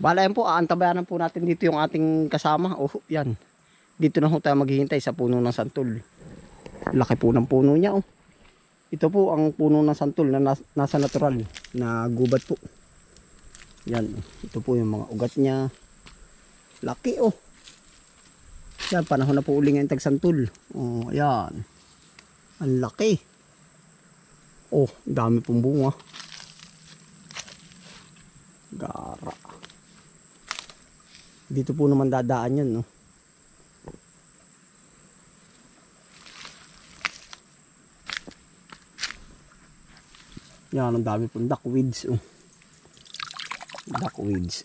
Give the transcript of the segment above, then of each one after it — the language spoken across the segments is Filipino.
Bala yan po, aantabayanan po natin dito yung ating kasama. Oh, yan. Dito na ho tayo maghihintay sa puno ng santol. Laki po ng puno niya oh. Ito po ang puno ng santol na nas- nasa natural na gubat po. Yan. Ito po yung mga ugat niya. Laki oh. Yan, panahon na po uli ngayon tagsantol. Oh, yan. Ang laki. Oh, dami pong bunga. Gara. Dito po naman dadaan yan, no? Yan, ang dami pong duckweeds, oh. Duckweeds.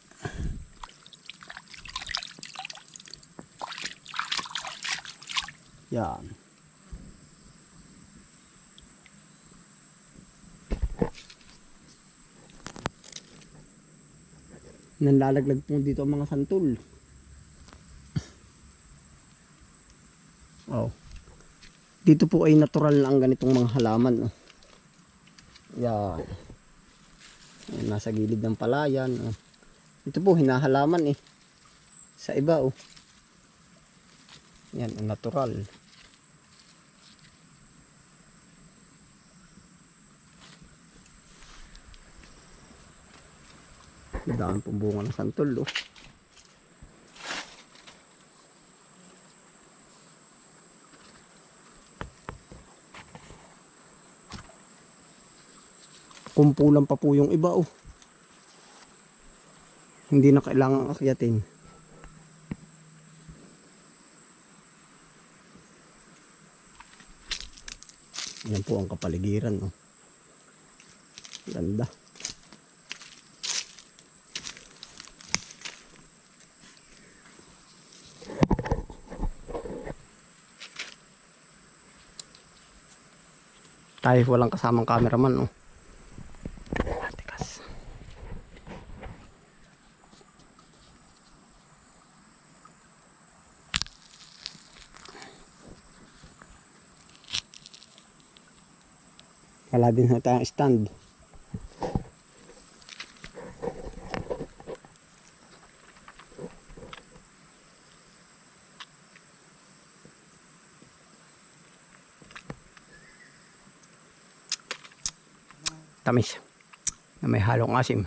Yan. Nanlalaglag po dito ang mga santol. Oh. Dito po ay natural na ang ganitong mga halaman. Oh. Yan. Nasa gilid ng palayan. Oh. Ito po hinahalaman eh. Sa iba oh. Yan, ang. Daan pong bunga ng santol oh. Kumpulan pa po yung iba oh. Hindi na kailangang akyatin. Yan po ang kapaligiran oh. Ganda. Tayo walang kasamang cameraman oh. Tikas. Wala din ho tayong stand. Tamis. Na may halong asim.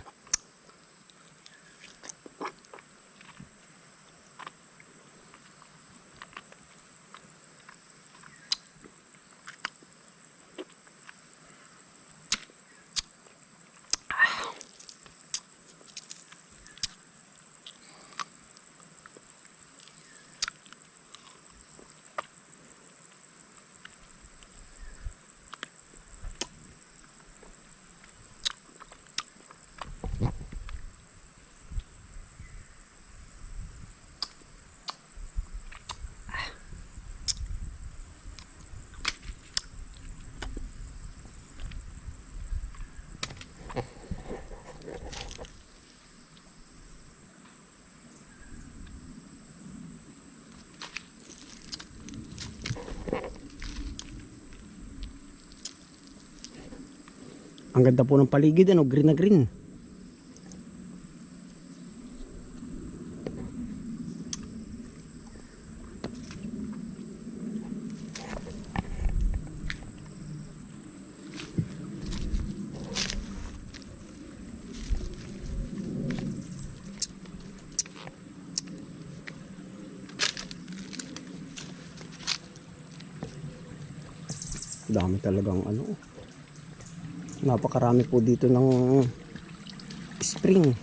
Ang ganda po ng paligid ano, green na green. Dami talagang ano. Napakarami po dito ng spring.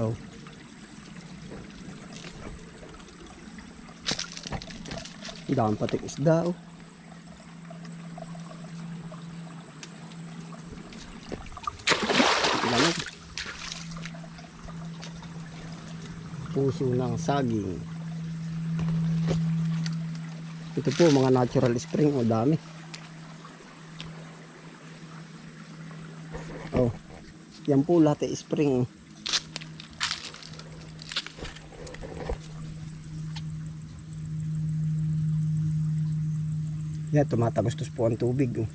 Oh. Dami pating isda oh. Lamig. Puso ng saging. Ito po mga natural spring o dami. Oh. Yan po lahat ay spring. Yan, tumatabastos po ang tubig. Oh.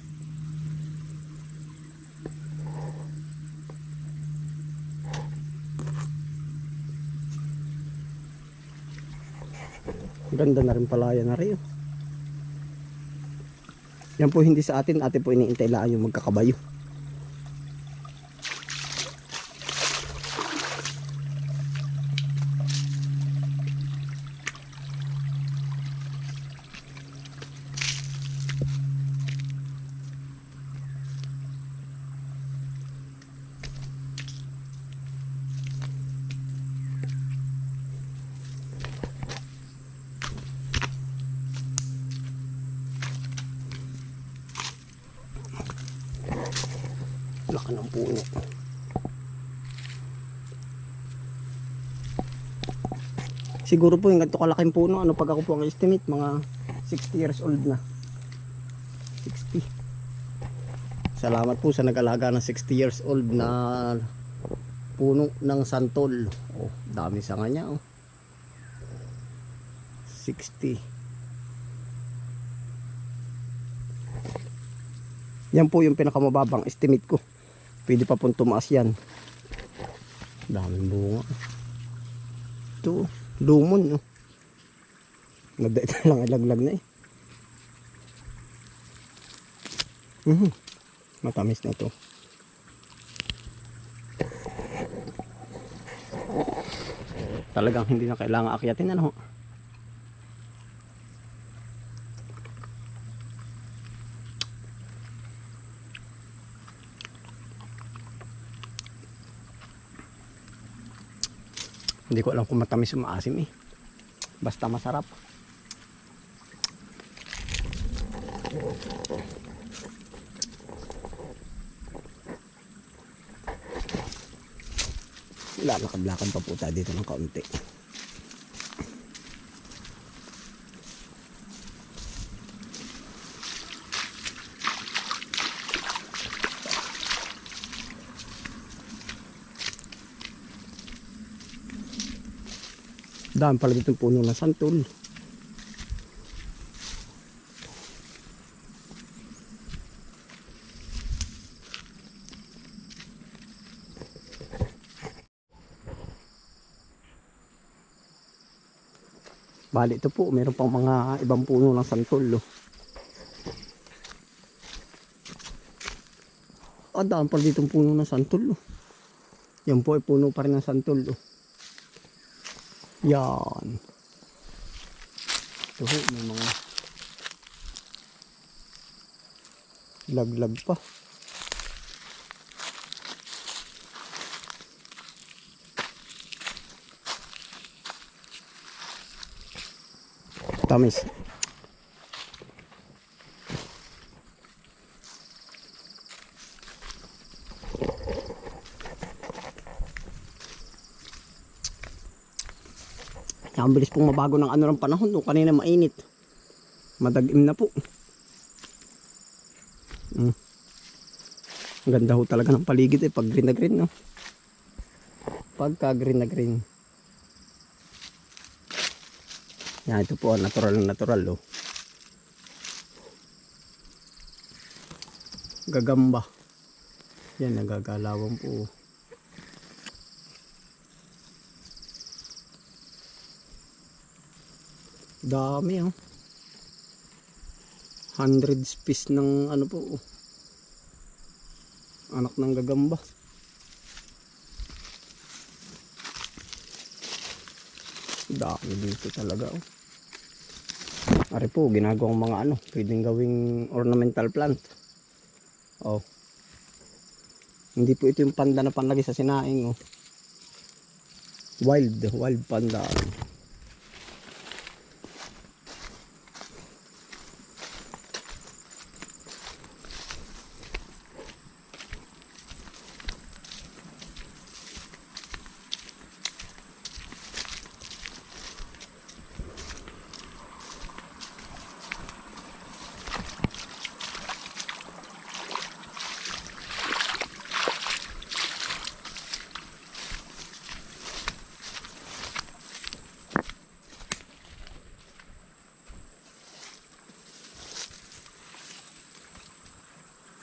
Ganda na rin palaya na rin. Oh. Yan po hindi sa atin, atin po iniintay lang yung magkakabayo. Laka ng puno. Siguro po yung ganito kalaking puno, ano pag ako po ang estimate, mga 60 years old na. 60. Salamat po sa nag-alaga ng 60 years old na puno ng santol. Oh, dami sa kanya oh. 60. Yan po yung pinakamababang estimate ko. Pwede pa pong tumaas yan. Daming bunga. Ito, lumon. No? Nagdait na lang ilaglag na eh. Mhm. Matamis na to. Talagang hindi na kailangan akyatin ano. Hindi ko alam kung matamis o maasim eh. Basta masarap. Lalakad-lakad pa po tayo dito ng kaunti. Dami pala dito puno ng santol. Bali ito po, meron pang mga ibang puno ng santol. Oh. Ah, dami pala dito puno ng santol. Oh. Yan po ay puno pa rin ng santol. Oh. Yan. Ito ho, may mga laglag pa. Tamis. Ang bilis pong mabago ng ano ng panahon. Nung kanina mainit. Madagim na po. Mm. Ang ganda ho talaga ng paligid eh. Pag green na green. No? Pagka green na green. Yan, ito po. Natural na natural. Oh. Gagamba. Yan, nagagalawan po. Dami oh. Hundreds piece ng ano po. oh. Anak ng gagamba. Dami dito talaga oh. Ari po, ginagawang mga ano, pwedeng gawing ornamental plant. Oh. Hindi po ito yung panda na panlagay sa sinaing oh. Wild, wild panda.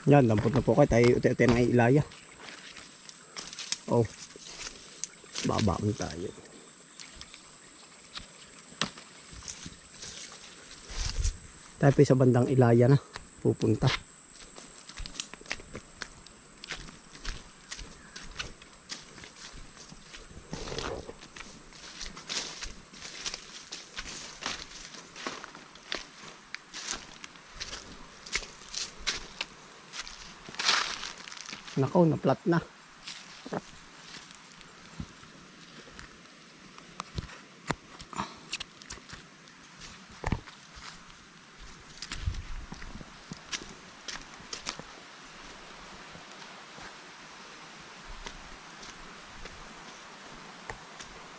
Yan, lampot na po kayo. Tayo uti-uti ng ilaya. Oh. Babaon tayo. Tayo pa sa bandang ilaya na. Pupunta. Nako, na-flat na.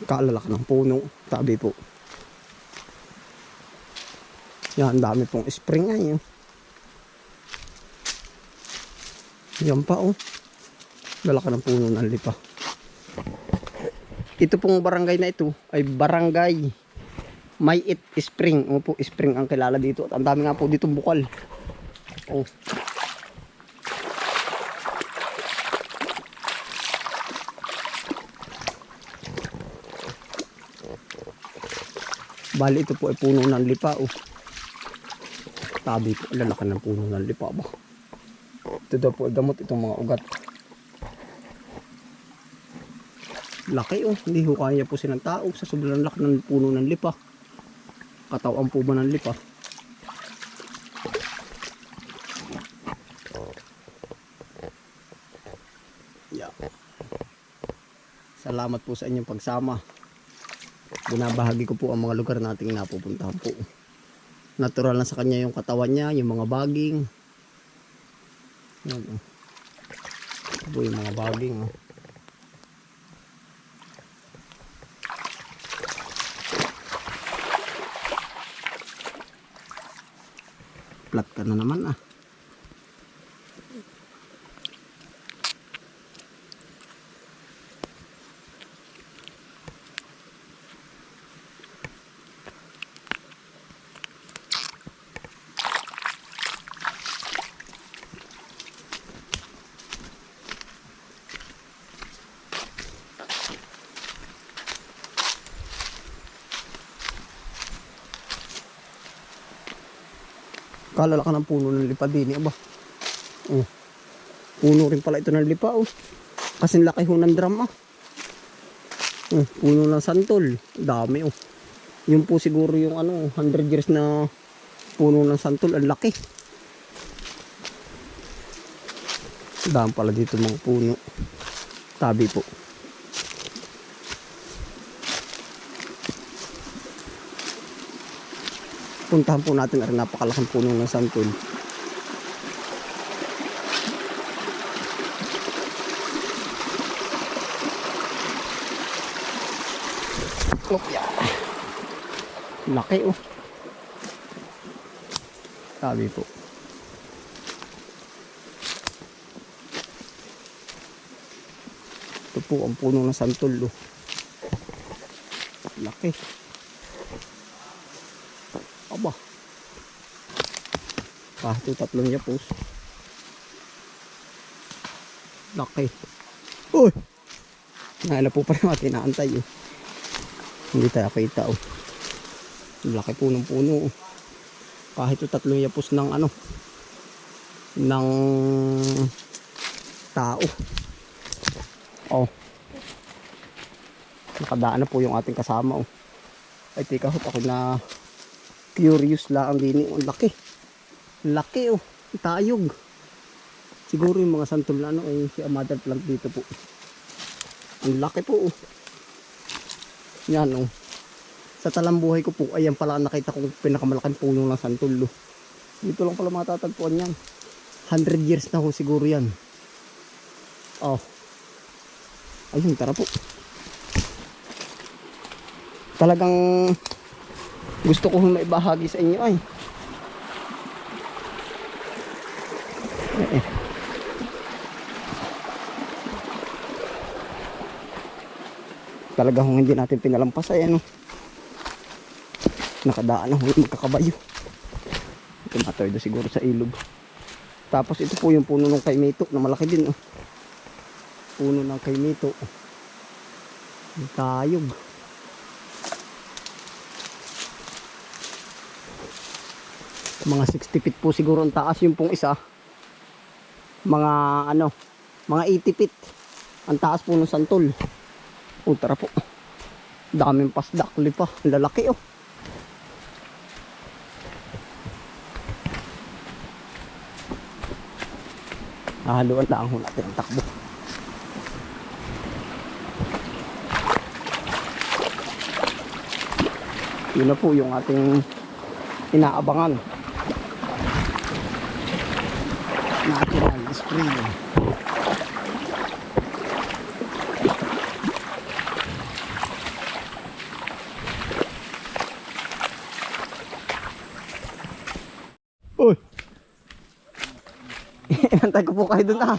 Kaalalak ng puno. Tabi po. Yan, dami pong spring ay. Yan pa oh. Lalaki ng puno ng lipa. Ito pong barangay na ito ay barangay May It Spring. Po, spring ang kilala dito. At ang dami nga po dito bukal. Oh. Bali ito po ay puno ng lipa. Oh. Tabi po, lalaki ng puno ng lipa ba? Ito daw po ay gamot itong mga ugat. Laki oh, hindi ho kaya po silang tao sa sobrang laki ng puno ng lipa. Katawan po ba ng lipa? Yeah. Salamat po sa inyong pagsama. Binabahagi ko po ang mga lugar nating napupuntahan po. Natural na sa kanya yung katawan niya, yung mga baging. Yan, oh. Ito yung mga baging. Oh. Flat ka na naman ah. Kalala ka ng puno ng lipa din, aba. Oh. Puno rin pala ito ng lipa, oh. Kasi laki ho ng drum, ah. Oh, puno ng santol. Dami, oh. Yun po siguro yung ano, 100 years na puno ng santol. Ang laki. Dami pala dito mga puno. Tabi po. Puntahan po natin ang napakalaking puno ng santol. Opya. Laki oh. Sabi po. Ito po ang puno ng santol oh. Laki. Aba. Yung tatlong yapos. Laki. Uy! Nahala po pa naman tinaantay oh. Hindi tayo kita oh. Laki po ng puno oh. Kahit yung tatlong yapos ng ano ng tao. Oh. Nakadaan na po yung ating kasama oh. Ay hot ako na curious lang din ang laki laki oh. Tayog. Siguro yung mga santol na ano ay si mother plant dito po. Ang laki po oh. Yan oh. Sa talambuhay ko po ayan pala nakita kong pinakamalaking puno ng santol oh. dito lang pala matatagpuan yan. 100 years na ho siguro yan. Oh. Ayun tara po. Talagang gusto ko maibahagi sa inyo ay. Eh, eh. Talaga kung hindi natin pinalampas ay ano. Nakadaan na yung magkakabayo. Tumatoy do siguro sa ilog. Tapos ito po yung puno ng kaimito na malaki din. Oh. Puno ng kaimito. Yung Tayog. Mga 60 feet po siguro ang taas yung pong isa. Mga ano, mga 80 feet. Ang taas po ng santol. O tara po. Daming pasdakli pa. Lalaki oh. Hahaluan lang ho natin ang takbo. Yun na po yung ating inaabangan. Spring. Uy! Inantay ko po kayo dun ah.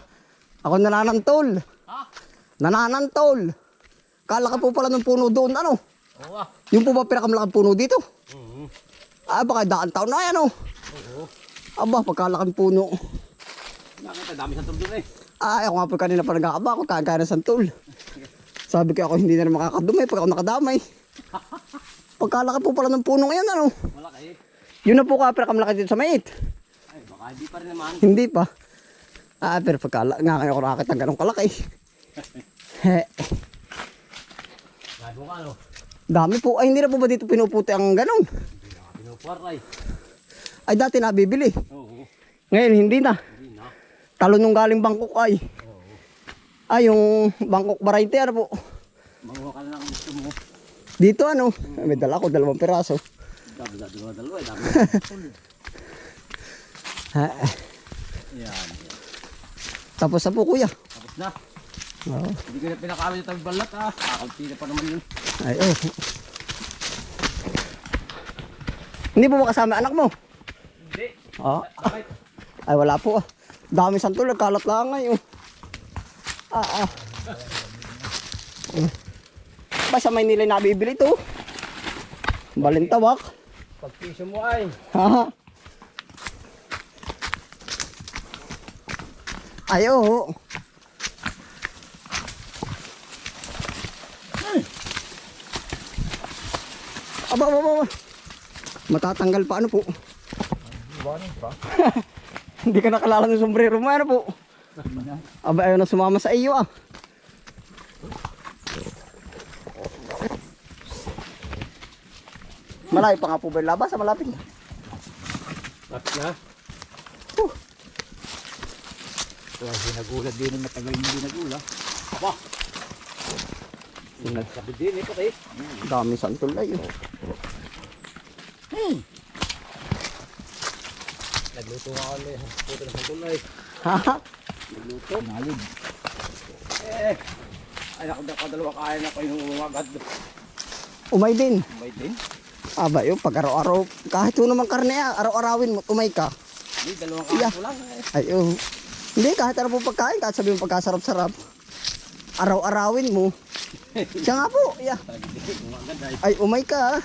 Ako nananantol. Ha? Nananantol. Kala ka po pala ng puno doon, ano? Oo ah. Yung po ba pinakamalaking puno dito? Oo. Ah, baka daan taon na yan, oh. Oo. Aba, pagkalaking puno. Nakita, dami sa tubig eh. Ah, ako nga po kanina pa nag-aaba ako, kaya ng santol. Sabi ko ako hindi na makakadumay pag ako nakadamay. Pagkalaki po pala ng puno yan, ano? Malaki. Yun na po ka, pinakamalaki dito sa mait. Ay, baka hindi pa rin naman. Hindi pa. Ah, pero pagkala, nga kayo ako nakakita ng ganong kalaki. Gago ka ano? dami po. Ay, hindi na po ba dito pinuputi ang ganon? Hindi na pinupuaray. Ay, dati nabibili. Oo. Ngayon, hindi na. Talo nung galing Bangkok ay. Ay, yung Bangkok variety, ano po? Manguha ka na lang ang gusto mo. Dito, ano? May dala ko, dalawang piraso. Dami na dalawa dalawa eh. Dami Ha, Yan. tapos na po, kuya. Tapos na. Oo. Hindi ko na pinakawin yung balat ah. Kakunti na pa naman yun. Ay, oh. Hindi po ba kasama anak mo? Hindi. Oo. Bakit? Ay, wala po. ah. Dami santol, kalat lang ngayon. Ah, ah. Ba sa Maynila nabibili to? Balintawak. Pag piso mo ay. Ha? Ay, oo. Aba, aba, aba. Matatanggal pa ano po. Iwanan pa. Hindi ka nakalala ng sombrero mo ano po. Aba, ayaw na sumama sa iyo ah. Malayo pa nga po ba yung labas sa malapit? Tapos na. Huh. Kaya sinagulad din ang matagal hindi nagula. Aba. Sabi din eh pati. Dami santol ay. oh. Nagluto nga eh. Puto na sa tulay. Ha? Nagluto. Nalid. Eh. Ay ako na dalawa kaya na ko yung umagad. Umay din. May din. Aba yun, pag araw-araw, kahit yun naman karne ah, araw-arawin mo, umay ka. Hindi, dalawang Yeah. kaso lang. eh. Ay, oh. Hindi, kahit ano po pagkain, kahit sabihin mo pagkasarap-sarap. Araw-arawin mo. Siya nga po, yeah. Ay, umay ka ah.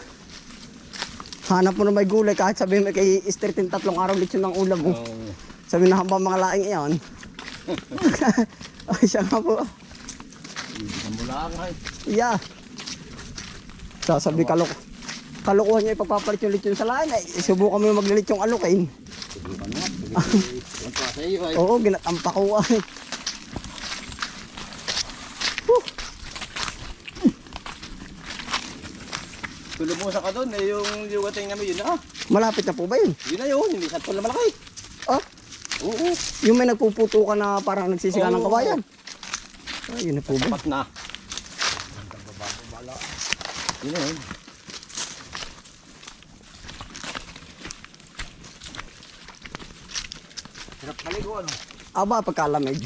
Hanap mo na may gulay, kahit sabihin mo kay Streetin tatlong araw lechon ng ulam mo. Oh. Sabi na hamba mga laing iyan. Ay, siya nga po. Hindi na mula ang ay. Yeah. Sasabi kalok. Kalokohan niya ipagpapalit yung lechon sa lain. Ay, subukan mo yung maglilit yung alukin. Subukan mo. Oo, ginatampa ko ay. Tulubusan ka doon eh, yung yugating namin yun na. Malapit na po ba yun? Yun na yun, hindi sa na malaki. Ah, Oo, yung may nagpuputo ka na parang nagsisika ng kawayan. Ay, yun na po ba? tapat na. Yun na yun. Hirap maligo ano? Aba, pagkalamig.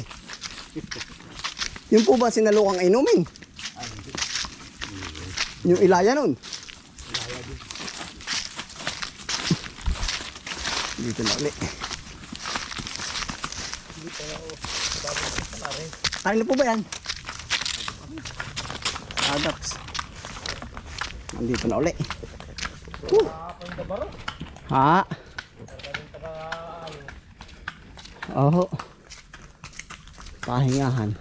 Yung po ba sinalukang inumin? Ay, hindi. Yung ilaya nun? Dito na ulit. Kain na po ba yan? Adax. Nandito na ulit. Whew. Ha? Oo. Pahingahan.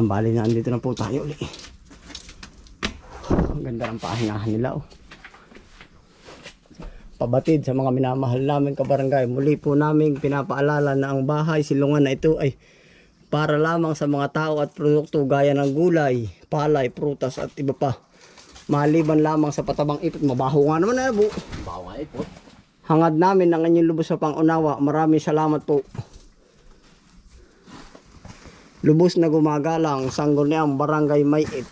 Yan, bali na andito na po tayo uli. Ang ganda ng pahingahan nila oh. Pabatid sa mga minamahal namin kabarangay. Muli po namin pinapaalala na ang bahay silungan na ito ay para lamang sa mga tao at produkto gaya ng gulay, palay, prutas at iba pa. Maliban lamang sa patabang ipot. Mabaho nga naman na bu. Bawa nga ipot. Hangad namin ng inyong lubos sa pangunawa. Maraming salamat po. Lubos na gumagalang, sanggol niya ang barangay Mayit.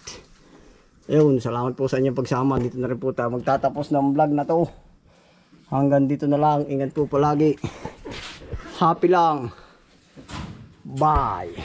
Ayun, salamat po sa inyong pagsama. Dito na rin po tayo magtatapos ng vlog na to. Hanggang dito na lang. Ingat po palagi. Happy lang. Bye.